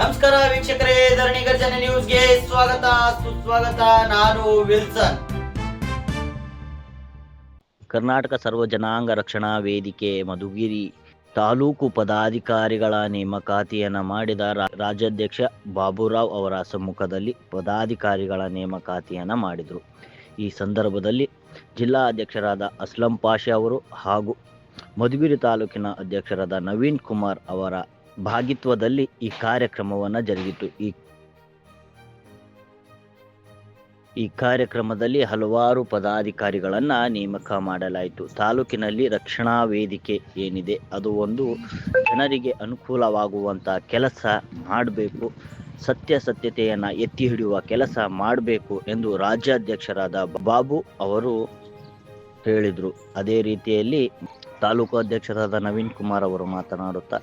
ನಮಸ್ಕಾರ ವೀಕ್ಷಕರೇ, ಧರಣಿ ಗರ್ಜನೆ ನ್ಯೂಸ್ಗೆ ಸ್ವಾಗತ, ಸುಸ್ವಾಗತ, ನಾನು ವಿಲ್ಸನ್. ಕರ್ನಾಟಕ ಸರ್ವ ಜನಾಂಗ ರಕ್ಷಣಾ ವೇದಿಕೆ ಮಧುಗಿರಿ ತಾಲೂಕು ಪದಾಧಿಕಾರಿಗಳ ನೇಮಕಾತಿಯನ್ನು ಮಾಡಿದ ರಾಜ್ಯಾಧ್ಯಕ್ಷ ಬಾಬುರಾವ್ ಅವರ ಸಮ್ಮುಖದಲ್ಲಿ ಪದಾಧಿಕಾರಿಗಳ ನೇಮಕಾತಿಯನ್ನು ಮಾಡಿದರು. ಈ ಸಂದರ್ಭದಲ್ಲಿ ಜಿಲ್ಲಾ ಅಧ್ಯಕ್ಷರಾದ ಅಸ್ಲಂ ಪಾಷೆ ಅವರು ಹಾಗೂ ಮಧುಗಿರಿ ತಾಲೂಕಿನ ಅಧ್ಯಕ್ಷರಾದ ನವೀನ್ ಕುಮಾರ್ ಅವರ ಭಾಗಿತ್ವದಲ್ಲಿ ಈ ಕಾರ್ಯಕ್ರಮವನ್ನು ಜರುಗಿತು. ಈ ಈ ಕಾರ್ಯಕ್ರಮದಲ್ಲಿ ಹಲವಾರು ಪದಾಧಿಕಾರಿಗಳನ್ನು ನೇಮಕ ಮಾಡಲಾಯಿತು. ತಾಲೂಕಿನಲ್ಲಿ ರಕ್ಷಣಾ ವೇದಿಕೆ ಏನಿದೆ, ಅದು ಒಂದು ಜನರಿಗೆ ಅನುಕೂಲವಾಗುವಂಥ ಕೆಲಸ ಮಾಡಬೇಕು, ಸತ್ಯಾಸತ್ಯತೆಯನ್ನು ಎತ್ತಿ ಹಿಡಿಯುವ ಕೆಲಸ ಮಾಡಬೇಕು ಎಂದು ರಾಜ್ಯಾಧ್ಯಕ್ಷರಾದ ಬಾಬು ಅವರು ಹೇಳಿದರು. ಅದೇ ರೀತಿಯಲ್ಲಿ ತಾಲೂಕು ಅಧ್ಯಕ್ಷರಾದ ನವೀನ್ ಕುಮಾರ್ ಅವರು ಮಾತನಾಡುತ್ತಾ,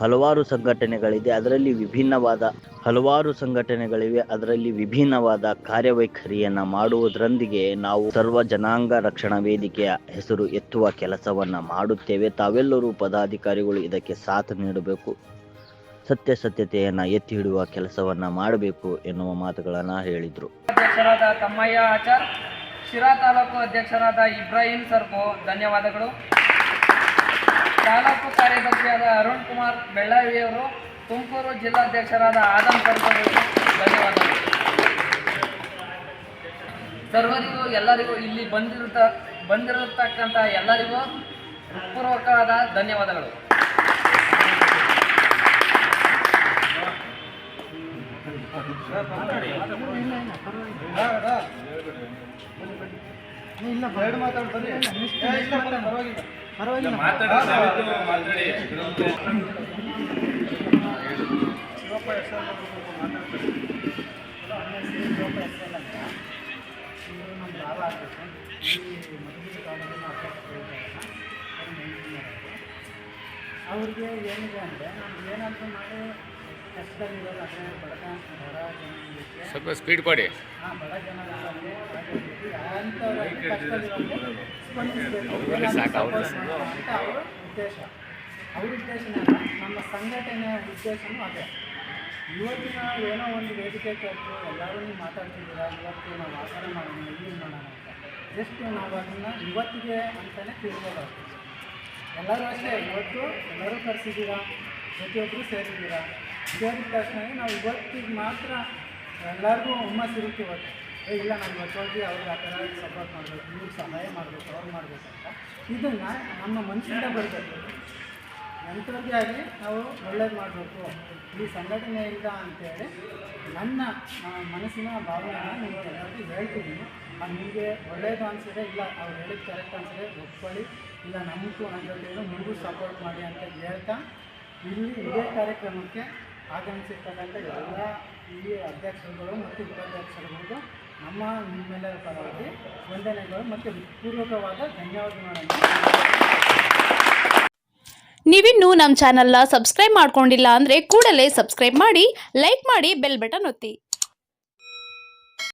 ಹಲವಾರು ಸಂಘಟನೆಗಳಿದೆ, ಅದರಲ್ಲಿ ವಿಭಿನ್ನವಾದ ಹಲವಾರು ಸಂಘಟನೆಗಳಿವೆ, ಅದರಲ್ಲಿ ವಿಭಿನ್ನವಾದ ಕಾರ್ಯವೈಖರಿಯನ್ನು ಮಾಡುವುದರೊಂದಿಗೆ ನಾವು ಸರ್ವ ಜನಾಂಗ ರಕ್ಷಣಾ ವೇದಿಕೆಯ ಹೆಸರು ಎತ್ತುವ ಕೆಲಸವನ್ನು ಮಾಡುತ್ತೇವೆ. ತಾವೆಲ್ಲರೂ ಪದಾಧಿಕಾರಿಗಳು ಇದಕ್ಕೆ ಸಾಥ್ ನೀಡಬೇಕು, ಸತ್ಯಸತ್ಯತೆಯನ್ನು ಎತ್ತಿ ಹಿಡಿಯುವ ಕೆಲಸವನ್ನು ಮಾಡಬೇಕು ಎನ್ನುವ ಮಾತುಗಳನ್ನು ಹೇಳಿದರು. ಅಧ್ಯಕ್ಷರಾದ ತಮ್ಮಯ್ಯ ಆಚಾರ್, ಶಿರಾ ತಾಲೂಕು ಅಧ್ಯಕ್ಷರಾದ ಇಬ್ರಾಹಿಂ ಸರ್ಕೋ, ಧನ್ಯವಾದಗಳು. ತಾಲೂಕು ಕಾರ್ಯದರ್ಶಿಯಾದ ಅರುಣ್ ಕುಮಾರ್ ಬೆಳ್ಳಾವಿಯವರು ತುಮಕೂರು ಜಿಲ್ಲಾಧ್ಯಕ್ಷರಾದ ಆದಮ್ ಸರ್ಕೋರಿಗೆ ಧನ್ಯವಾದಗಳು. ಸರ್ವರಿಗೂ ಎಲ್ಲರಿಗೂ ಇಲ್ಲಿ ಬಂದಿರುತ್ತ ಬಂದಿರತಕ್ಕಂಥ ಎಲ್ಲರಿಗೂ ಪೂರ್ವಕವಾದ ಧನ್ಯವಾದಗಳು. ಅವ್ರಿಗೆ ಏನಿದೆ ಅಂದರೆ ನಮ್ಗೆ ಏನಾದರೂ ಮಾಡಿ ಕಷ್ಟದಲ್ಲಿರೋದು ಅದೇ ಬಡತ ಬಡ ಜನಗಳಿಗೆ ಸ್ವಲ್ಪ ಸ್ಪೀಡ್ ಕೊಡಿ. ಹಾಂ ಬಡ ಜನಗಳಿಗೆ ಅಂಥವ್ರಿಗೆ ಕಷ್ಟದಲ್ಲಿರೋರಿಗೆ ಅವ್ರ ಉದ್ದೇಶ ಅವ್ರ ಉದ್ದೇಶನಲ್ಲ ನಮ್ಮ ಸಂಘಟನೆಯ ಉದ್ದೇಶನೂ ಅದೇ ಇವತ್ತಿನ ಏನೋ ಒಂದು ವೇದಿಕೆ ಕೊಟ್ಟು ಎಲ್ಲರೂ ಮಾತಾಡ್ತಿದ್ದೀರಾ ಇವತ್ತು ನಾವು ಆ ಥರ ಮಾಡೋಣ ಇಲ್ಲಿ ಮಾಡೋಣ ಅಂತ ಜಸ್ಟ್ ನಾವು ಅದನ್ನು ಇವತ್ತಿಗೆ ಅಂತಲೇ ತಿಳ್ಕೊಳ್ಳೋದು ಎಲ್ಲರೂ ಅಷ್ಟೇ ಇವತ್ತು ಎಲ್ಲರೂ ಕರೆಸಿದ್ದೀರಾ ಪ್ರತಿಯೊಬ್ಬರು ಸೇರಿದ್ದೀರಾ ಸೇರಿದ ತಕ್ಷಣ ನಾವು ಇವತ್ತಿಗೆ ಮಾತ್ರ ಎಲ್ಲರಿಗೂ ಹುಮ್ಮಸ್ಸಿರುತ್ತೆ ಇವತ್ತು ಏ, ಇಲ್ಲ, ನಾನು ಹೋಗಿ ಅವ್ರಿಗೆ ಆ ಥರ ಸಪೋರ್ಟ್ ಮಾಡಬೇಕು. ಇವ್ರಿಗೆ ಸಹಾಯ ಮಾಡಬೇಕು, ಅವ್ರು ಮಾಡಬೇಕು ಅಂತ. ಇದನ್ನು ನಮ್ಮ ಮನಸ್ಸಿಂದ ಬರಬೇಕು. ಯಂತ್ರವಾಗಿ ನಾವು ಒಳ್ಳೇದು ಮಾಡಬೇಕು. ಈ ಸಂಘಟನೆ ಇಲ್ಲ ಅಂತೇಳಿ ನನ್ನ ಮನಸ್ಸಿನ ಭಾವನೆಯನ್ನು ನಿಮ್ಗೆ ಎಲ್ಲರಿಗೂ ಹೇಳ್ತಿದ್ದೀನಿ ಅದು ನಿಮಗೆ ಒಳ್ಳೇದು ಅನಿಸಿದೆ ಇಲ್ಲ, ಅವ್ರು ಹೇಳಿದ ಕರೆಕ್ಟ್ ಅನಿಸಿದೆ ಒಪ್ಕೊಳ್ಳಿ. ಇಲ್ಲ, ನಮಗೂ ನನ್ನ ಜೊತೆ ನಿಮಗೂ ಸಪೋರ್ಟ್ ಮಾಡಿ ಅಂತ ಹೇಳ್ತಾ, ಇಲ್ಲಿ ಇದೇ ಕಾರ್ಯಕ್ರಮಕ್ಕೆ ಆಗಮಿಸಿರ್ತಕ್ಕಂಥ ಎಲ್ಲ ಈ ಅಧ್ಯಕ್ಷರುಗಳು ಮತ್ತು ಉಪಾಧ್ಯಕ್ಷರುಗಳಿಗೂ ನಮ್ಮ ನಿಮ್ಮೆಲ್ಲರ ಪರವಾಗಿ ವಂದನೆಗಳು ಮತ್ತು ಪೂರ್ವಕವಾದ ಧನ್ಯವಾದಗಳನ್ನು. ನೀವಿನ್ನೂ ನಮ್ಮ ಚಾನಲ್ನ ಸಬ್ಸ್ಕ್ರೈಬ್ ಮಾಡ್ಕೊಂಡಿಲ್ಲ ಅಂದರೆ ಕೂಡಲೇ ಸಬ್ಸ್ಕ್ರೈಬ್ ಮಾಡಿ, ಲೈಕ್ ಮಾಡಿ, ಬೆಲ್ ಬಟನ್ ಒತ್ತಿ.